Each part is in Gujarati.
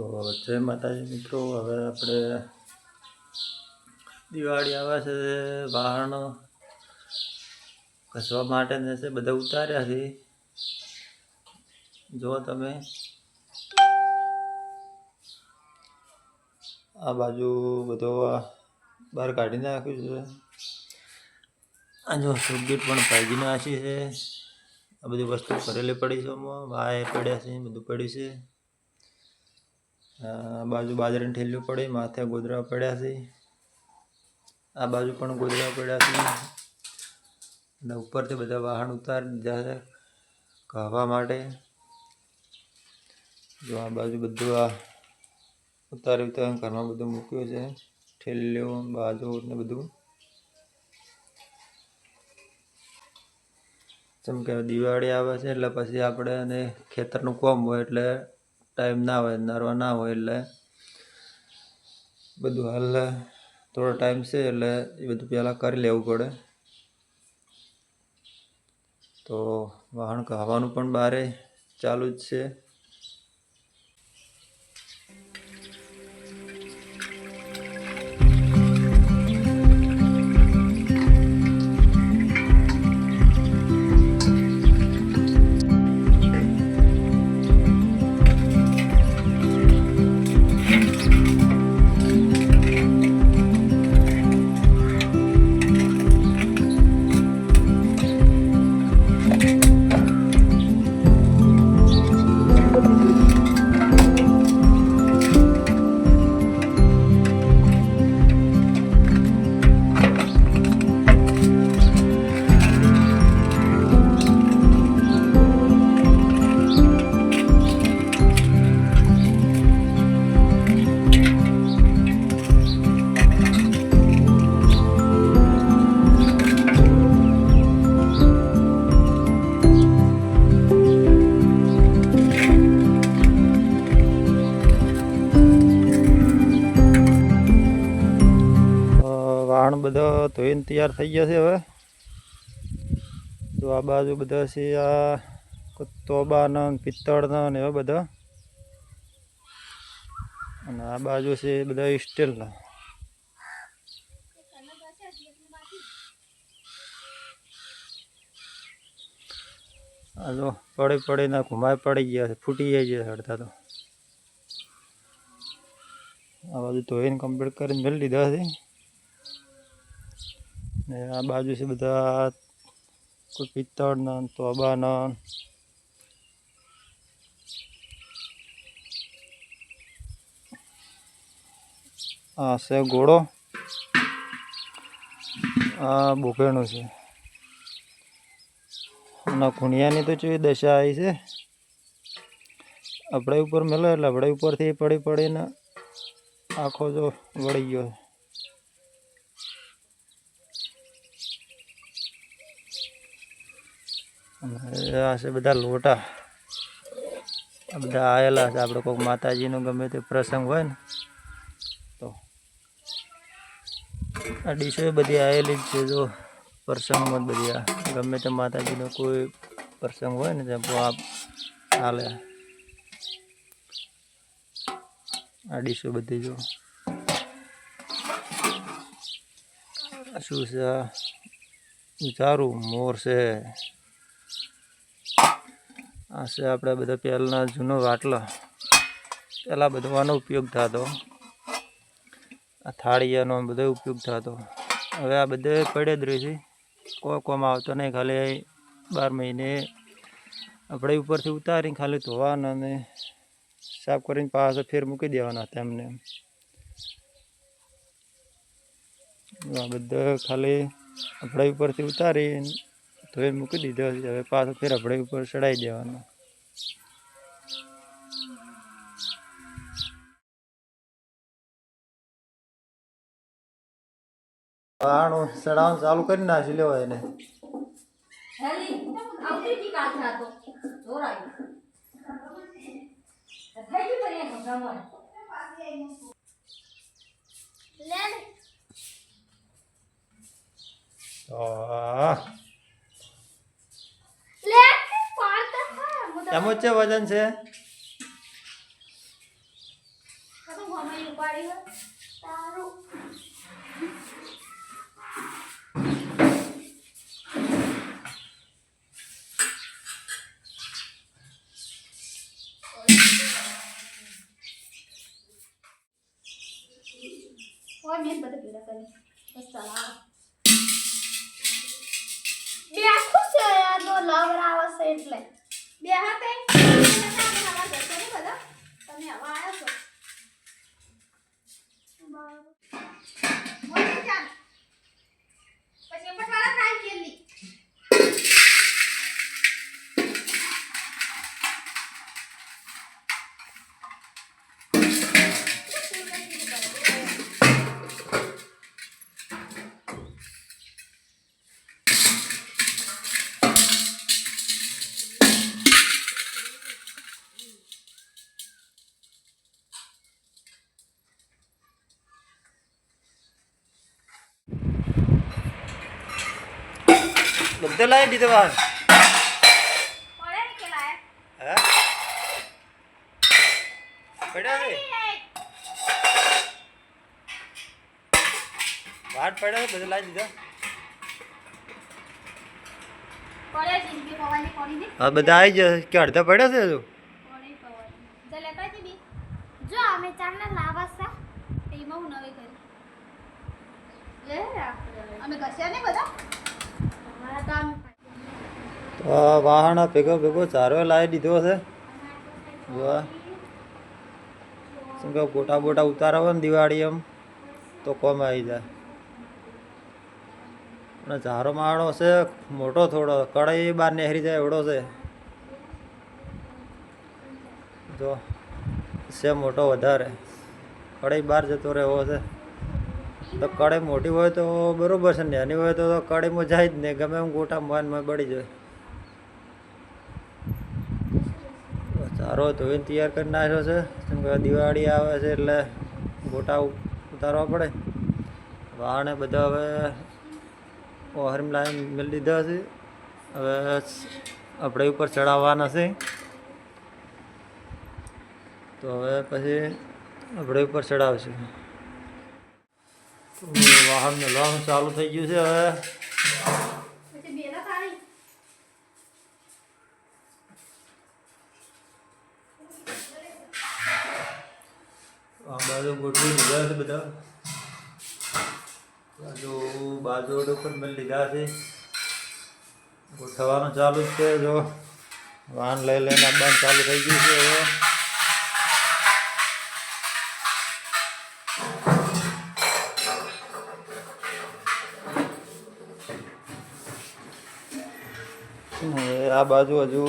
તો જય માતાજી, મિત્રો. હવે આપણે દિવાળી આવે છે, વાહન ઘસવા માટે છે, બધા ઉતાર્યા છે. જો તમે. આ બાજુ બધો બહાર કાઢી નાખ્યું છે. આ જો સુગીટ પણ ભાગી નાખી છે. આ બધી વસ્તુ ભરેલી પડી છે, આમાં. વાય પડ્યા છે, બધું પડ્યું છે. આ બાજુ બાજરાની ઠેલ્યું પડી, માથે ગોદરા પડ્યા છે. આ બાજુ પણ ગોદરા પડ્યા છે. અને ઉપરથી બધા વાહન ઉતારી દીધા છે કહેવા માટે. જો આ બાજુ બધું આ ઉતારી ઉતારી ઘરમાં બધું મૂક્યું છે. ઠેલીઓ, બાજુ ને બધું. જેમ કે દિવાળી આવે છે એટલે પછી આપણે અને ખેતરનું કોમ હોય એટલે ટાઈમ ના હોય, નરવા ના હોય એટલે બધું હાલ થોડો ટાઈમ છે એટલે એ બધું પહેલાં કરી લેવું પડે. તો વાહન કહાવાનું પણ બારે ચાલુ જ છે. બધા ધોઈને તૈયાર થઈ ગયા છે હવે. તો આ બાજુ બધા છે, આ તોબાના પિત્તળના ને એવા બધા. અને આ બાજુ છે બધા સ્ટીલના આ જો પડી પડીને ઘુમાય પડી ગયા છે, ફૂટી જાય છે અડધા તો. આ બાજુ ધોઈને કમ્પ્લીટ કરીને મેળવી દીધા છે. ને આ બાજુ છે બધા કોઈ પિત્તળના તોબાના આ છે ઘોડો આ બોકેણું છે. ના ખૂણિયાની તો ચેવી દશા આવી છે. આપણે ઉપર મેલો એટલે આપણે ઉપરથી પડી પડીને આખો જો વળી ગયો છે અને આ છે બધા લોટા. આ બધા આવેલા છે. આપણે કોઈક માતાજીનો ગમે તે પ્રસંગ હોય ને, તો. આ ડીશો બધી આવેલી જ છે. જો પ્રસંગમાં જ બધી આ ગમે તે માતાજીનો કોઈ પ્રસંગ હોય ને, ત્યાં આ હાલે. આ ડીશો બધી જો. આ શું છે? આ વિચારું મોર છે. આ છે આપણે બધા પહેલાંના જૂનો વાટલો. પહેલાં બધો આનો ઉપયોગ થતો. આ થાળીયાનો બધો ઉપયોગ થતો. હવે આ બધે પડે જ રહે છે. કોઈ કોમ આવતો નહીં. ખાલી બાર મહિને આપણે ઉપરથી ઉતારીને ખાલી ધોવાના અને સાફ કરીને પાછા ફેર મૂકી દેવાના હતા એમને. આ બધા ખાલી આપણે ઉપરથી ઉતારી ધોઈ મૂકી દીધો છે. હવે પાછો ફેર આપણે ઉપર ચડાવી દેવાનો. વાણું ચડાવવાનું ચાલુ કરી નાખી લેવાય એને. હેલી આવતી જી કાઠે હતો જોરાઈ થઈ ગઈ પરી એનો ગમણ લે ને તો આ લે પાડતા હા હું તો એમ જ છે વજન છે? દીધો વાહન પડે કે લાય હે બધું જશે કે અડધા પડ્યા છે હજુ જ અમે ચારના લાવા સા બધા તો આ ભેગો ભેગો ચારો લાવી દીધો છે. જો શું કે ગોટા બોટા ઉતારવા ને દિવાળી એમ, તો કોમ આવી જાય. અને ચારો માળો છે, મોટો થોડો કડાઈ બહાર નેહરી જાય એવડો છે. જો, છે મોટો વધારે કડાઈ બહાર જતો રહેવો છે. તો કડાઈ મોટી હોય તો બરોબર છે, નાની હોય તો કડાઈમાં જાય જ નહીં, ગમે એમ ગોટા માનમાં બળી જાય. ચારો ધોઈને તૈયાર કરી નાખ્યો છે, કેમ કે દિવાળી આવે છે એટલે ગોટા ઉતારવા પડે. વાહણે બધા હવે ઓહરમ લાઈન મેળવી દીધા છે, હવે આપણે ઉપર ચડાવવાના છે. તો હવે પછી આપણે ઉપર ચડાવશું. વાહન મેળવાનું ચાલુ થઈ ગયું છે હવે. આ બાજુ ગોઠવી લીધા છે બધા. બાજુ બાજુ ઉપર મેં લીધા છે. ગોઠવવાનું ચાલુ જ છે જો. વાહન લઈ લઈને આવવાનું ચાલુ થઈ ગયું છે હવે. આ બાજુ હજુ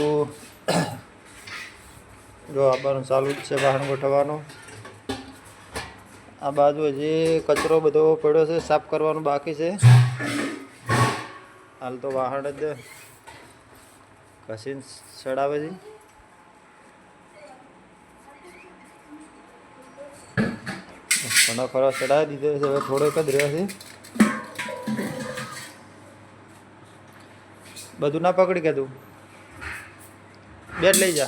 જો આવવાનું ચાલુ જ છે વાહન ગોઠવવાનું. આ બાજુ હજી કચરો બધો પડ્યો છે, સાફ કરવાનું બાકી છે. હાલ તો વાહન જ ઘસીને ચડાવે છે. ઘણો ખરો ચડાવી દીધો છે, હવે થોડોક જ રહ્યો છે. બધું ના પકડી ગયા તું? બે જ લઈ જા.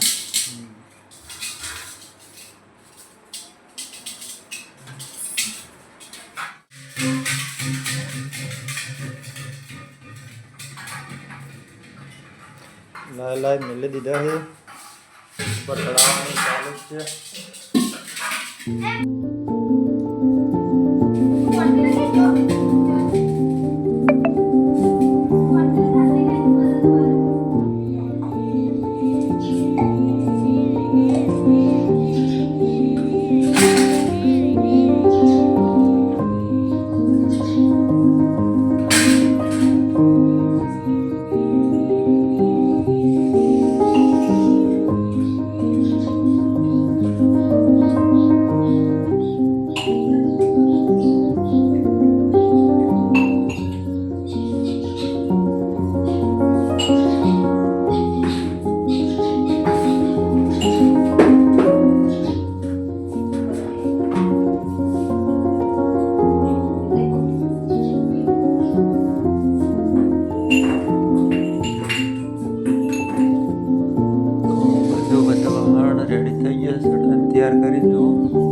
લાય લાય મેલી દીધા છે. ઉપર ચડાવવાનું ચાલુ છે. તૈયાર